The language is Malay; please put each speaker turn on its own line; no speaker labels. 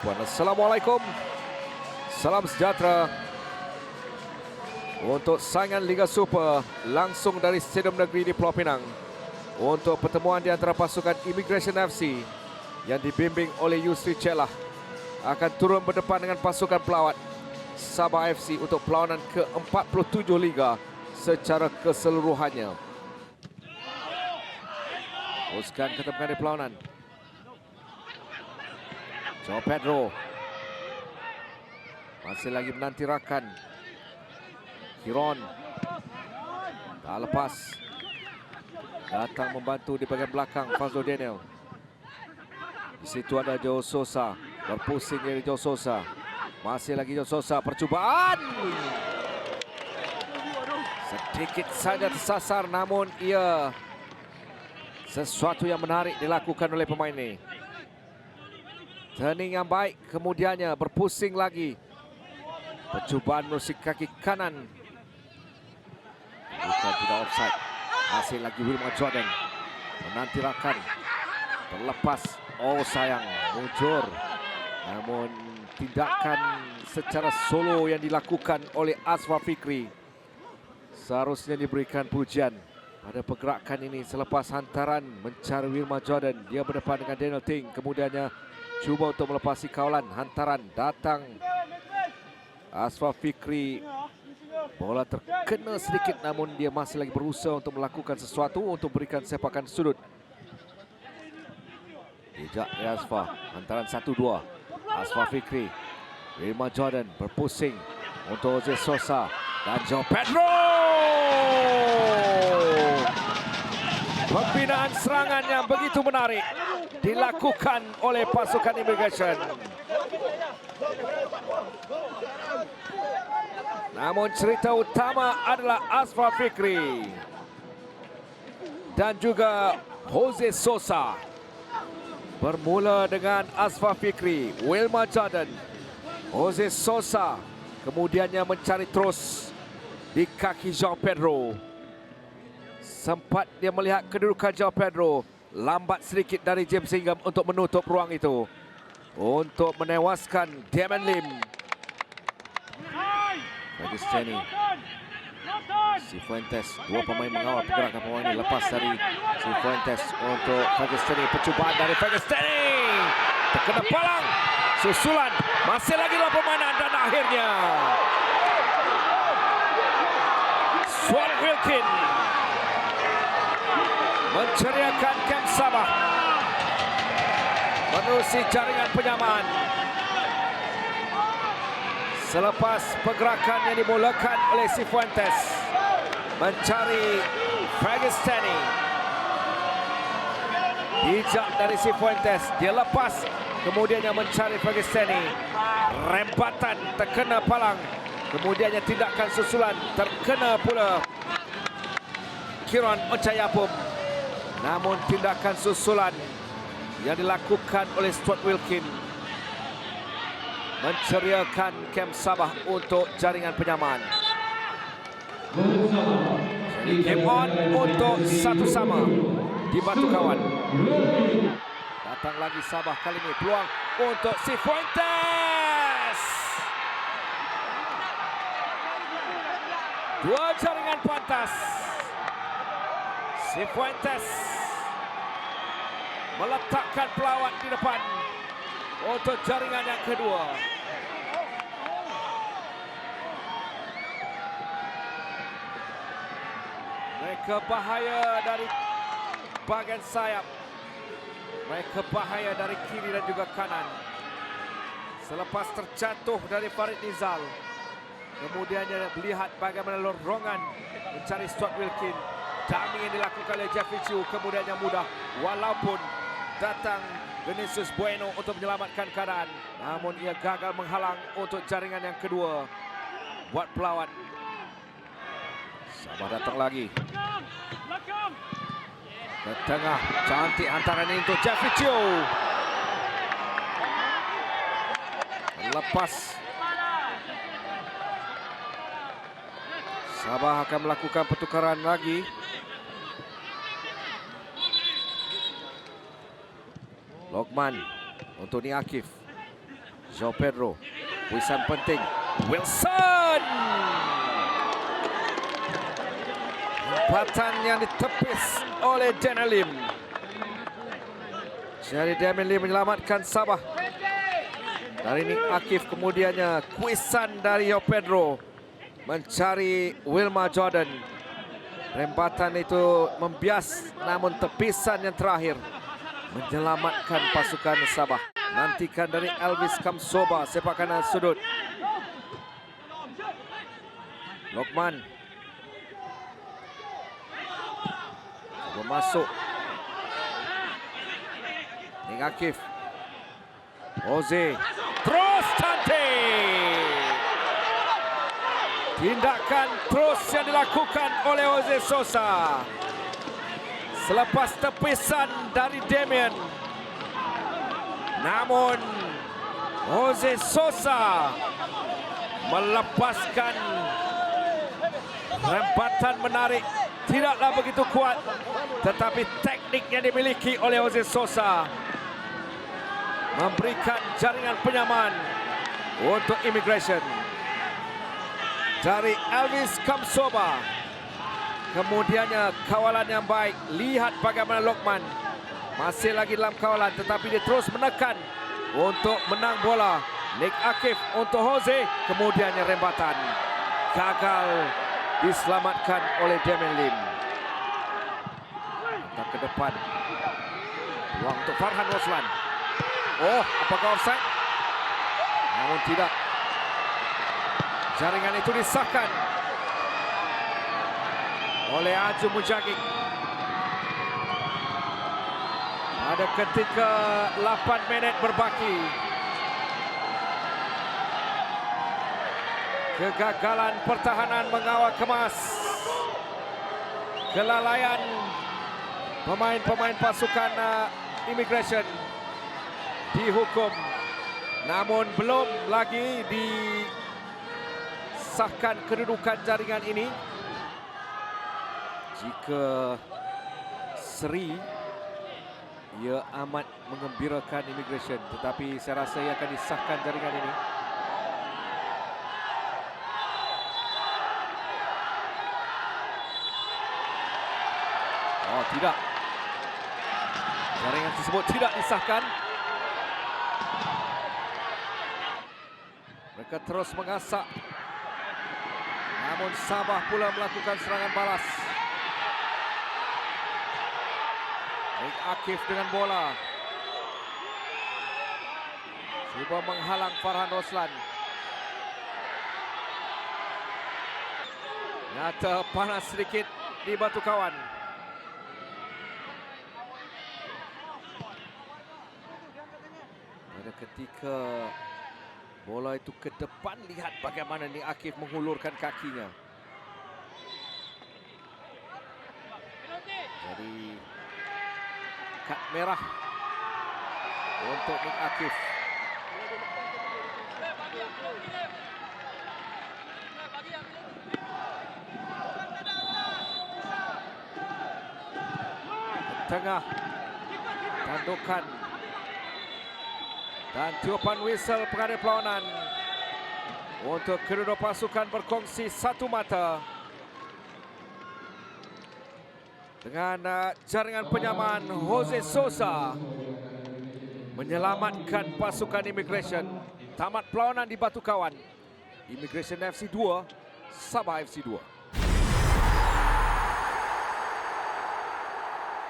puan. Assalamualaikum. Salam sejahtera. Untuk saingan Liga Super langsung dari Stadium Negeri di Pulau Pinang. Untuk pertemuan di antara pasukan Immigration FC yang dibimbing oleh Yusri Celah akan turun berdepan dengan pasukan pelawat Sabah FC untuk perlawanan ke-47 Liga secara keseluruhannya. Teruskan ketemukan di perlawanan. Joe Pedro. Masih lagi menanti rakan. Kiron. Tak lepas. Datang membantu di bahagian belakang Fazlo Daniel. Di situ ada Joe Sosa. Berpusing dari Joe Sosa. Masih lagi Joe Sosa. Percubaan. Sedikit saja tersasar namun ia sesuatu yang menarik dilakukan oleh pemain ini. Turning yang baik kemudiannya berpusing lagi. Percubaan menusik kaki kanan. Bukan tidak offside. Masih lagi Wilma Jordan. Menanti rakan. Terlepas. Oh sayang. Mujur. Namun tindakan secara solo yang dilakukan oleh Asfa Fikri. Seharusnya diberikan pujian pada pergerakan ini selepas hantaran mencari Wilma Jordan. Dia berdepan dengan Daniel Ting. Kemudiannya cuba untuk melepasi kawalan. Hantaran datang Asfa Fikri bola terkena sedikit namun dia masih lagi berusaha untuk melakukan sesuatu untuk berikan sepakan sudut. Ya Asfa. Hantaran 1-2. Asfa Fikri. Wilma Jordan berpusing untuk Jose Sosa dan Joe Pedro. Pembinaan serangan yang begitu menarik dilakukan oleh pasukan Immigration. Namun cerita utama adalah Asfa Fikri dan juga Jose Sosa. Bermula dengan Asfa Fikri, Wilma Jordan, Jose Sosa. Kemudiannya mencari terus di kaki João Pedro. Sempat dia melihat kedudukan João Pedro. Lambat sedikit dari James Ingham untuk menutup ruang itu. Untuk menewaskan Damon Lim. Bagistani. Cifuentes. Dua pemain mengawal pergerakan pemain ini. Lepas dari Cifuentes untuk Bagistani. Percubaan dari Bagistani. Terkena palang. Susulan. Masih lagi dalam permainan dan akhirnya. Swan Wilkin. Menceriakan Camp Sabah. Menerusi jaringan penyamaan. Selepas pergerakan yang dimulakan oleh Cifuentes mencari Fragistani. Bijak dari Cifuentes, dia lepas kemudiannya mencari Fragistani. Rempatan terkena palang. Kemudiannya tindakan susulan terkena pula Kiron Ocayapum. Namun tindakan susulan yang dilakukan oleh Stuart Wilkin menceriakan Camp Sabah untuk jaringan penyamaan. Game on untuk satu sama di Batu Kawan. Datang lagi Sabah kali ini peluang untuk Cifuentes. Dua jaringan pantas. Cifuentes meletakkan pelawat di depan untuk jaringan yang kedua. Mereka bahaya dari bahagian sayap. Mereka bahaya dari kiri dan juga kanan. Selepas terjatuh dari Farid Nizal. Kemudiannya melihat bagaimana lorongan mencari Stuart Wilkin. Dummy yang dilakukan oleh Jeffrey Chu. Kemudiannya mudah. Walaupun datang Vinicius Bueno untuk menyelamatkan keadaan. Namun ia gagal menghalang untuk jaringan yang kedua. Buat pelawat. Sabah datang lagi. Ke tengah. Cantik hantaran ini untuk Jeffrey Chiu. Lepas. Sabah akan melakukan pertukaran lagi. Lokman untuk Ni Akif. João Pedro. Wisan penting. Wilson. Empatan yang ditepis oleh Daniel Lim. Jadi Daniel Lim menyelamatkan Sabah. Dari Nick Akif kemudiannya kuisan dari João Pedro mencari Wilma Jordan. Rembatan itu membias namun tepisan yang terakhir menyelamatkan pasukan Sabah. Nantikan dari Elvis Kamsoba sepak kanan sudut. Lokman. Coba masuk. Ning Akif. Jose. Terus cantik. Tindakan terus yang dilakukan oleh Jose Sosa. Selepas tepisan dari Damien. Namun Jose Sosa melepaskan rempatan menarik tidaklah begitu kuat tetapi teknik yang dimiliki oleh Jose Sosa memberikan jaringan penyaman untuk immigration dari Elvis Kamsoba kemudiannya kawalan yang baik lihat bagaimana Lokman masih lagi dalam kawalan tetapi dia terus menekan untuk menang bola. Nick Akif untuk Jose. Kemudiannya rembatan. Gagal diselamatkan oleh Damien Lim. Dan ke depan. Peluang untuk Farhan Roslan. Oh, apakah offside? Namun tidak. Jaringan itu disahkan oleh Aju Mujagik. Ada ketika 8 minit berbaki. Kegagalan pertahanan mengawal kemas. Kelalaian pemain-pemain pasukan uh, immigration dihukum. Namun belum lagi disahkan kedudukan jaringan ini. Jika Seri ia amat mengembirakan immigration tetapi saya rasa ia akan disahkan jaringan ini. Oh tidak. Jaringan tersebut tidak disahkan. Mereka terus mengasak. Namun Sabah pula melakukan serangan balas Baik Akif dengan bola. Cuba menghalang Farhan Roslan. Nyata panas sedikit di batu kawan. Pada ketika bola itu ke depan, lihat bagaimana ni Akif menghulurkan kakinya. Jadi kad merah untuk Nick Akif. Tengah tandukan dan tiupan whistle pengadil perlawanan untuk kedua pasukan berkongsi satu mata. Dengan uh, jaringan penyaman Jose Sosa menyelamatkan pasukan immigration. Tamat perlawanan di Batu Kawan. Immigration FC 2 Sabah FC 2